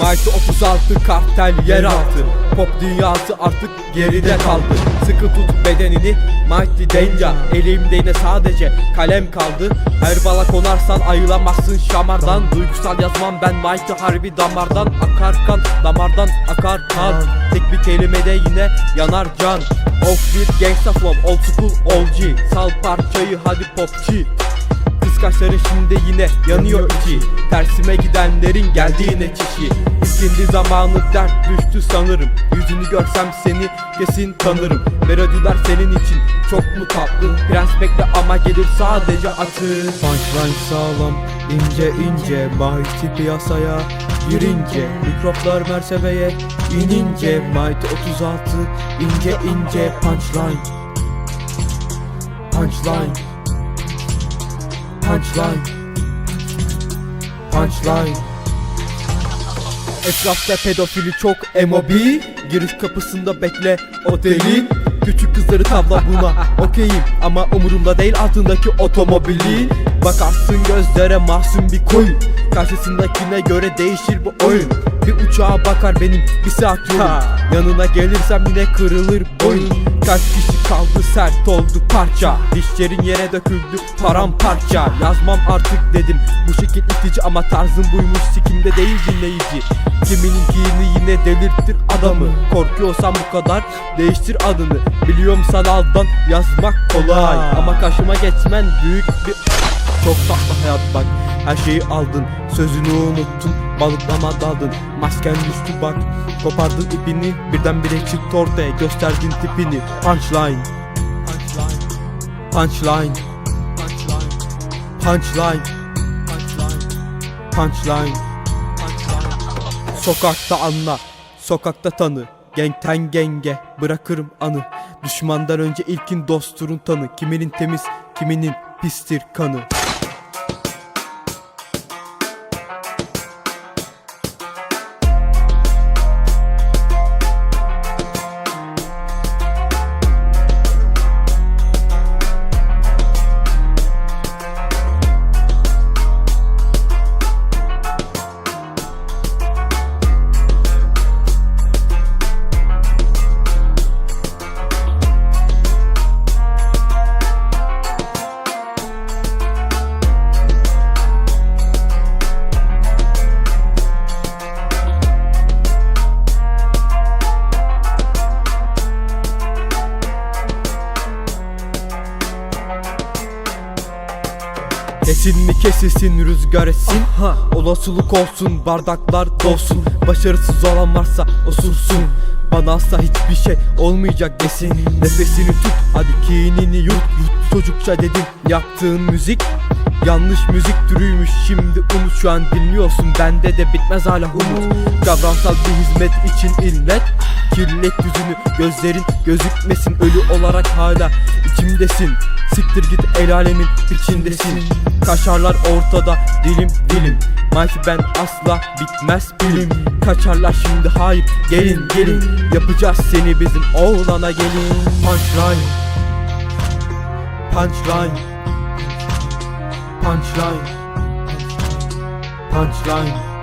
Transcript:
Mighty 36 kartel yeraltı Pop dünyası artık geride kaldı. Sıkı tut bedenini Mighty Danger Elimde yine sadece kalem kaldı. Her bala konarsan ayılamazsın şamardan. Duygusal yazmam ben Mighty harbi damardan Akar kan. Damardan akar kan. Tek bir kelimede yine yanar can. Of bir gangsta flow old school OG Sal parçayı hadi popçi Kız kaşların şimdi yine yanıyor içi. Tersime gidenlerin geldiğine çişi. İkindi zamanı dert düştü sanırım. Yüzünü görsem seni kesin tanırım. Melodiler senin için çok mu tatlı? Prens bekle ama gelir sadece atı. Punchline sağlam ince ince Mighty piyasaya girince Mikroplar mertebeye inince Mighty 36 ince ince Punchline. Punchline Punchline. Punchline. Etrafta pedofili çok MOB Giriş kapısında bekle oteli Küçük kızları tavla buna. Okeyim Ama umurumda değil altındaki otomobili. Bakarsın gözlere mahzun bir koyun Karşısındakine göre değişir bu oyun Bir uçağa bakar benim bir saat yolum. Yanına gelirsem yine kırılır boyun Kaç kişi kaldı sert oldu parça. Dişlerin yere döküldü paramparça. Yazmam artık dedim Bu şekil itici ama tarzım buymuş Sikimde değil dinleyici. Kiminin giyini yine delirtir adamı. Korkuyorsan bu kadar değiştir adını. Biliyorum sanaldan yazmak kolay. Ama karşıma geçmen büyük bir çok tatlı hayat bak Her şeyi aldın. Sözünü unuttun Balıklama daldın Masken düştü bak. Kopardın ipini Birdenbire çıktı ortaya. Gösterdin tipini. Punchline. Punchline. Punchline. Punchline. Sokakta anla Sokakta tanı. Gengten genge Bırakırım anı. Düşmandan önce ilkin dosturun tanı. Kiminin temiz Kiminin pistir kanı Kesin mi kesilsin rüzgar etsin? Olasılık olsun bardaklar dolsun. Başarısız olan varsa osursun Bana asla hiçbir şey olmayacak desin. Nefesini tut hadi kinini yut, yut Çocukça dedim yaptığın müzik Yanlış müzik türüymüş şimdi unut şu an dinliyorsun. Bende de bitmez hala umut. Kavramsal bir hizmet için illet. Kirlet yüzünü gözlerin gözükmesin. Ölü olarak hala içimdesin. Siktir git el alemin içindesin. Kaşarlar ortada dilim dilim. Mighty ben asla bitmez bilim. Kaçarlar şimdi hayır gelin gelin. Yapacağız seni bizim oğlana gelin. Punchline. Punchline Punchline. Punchline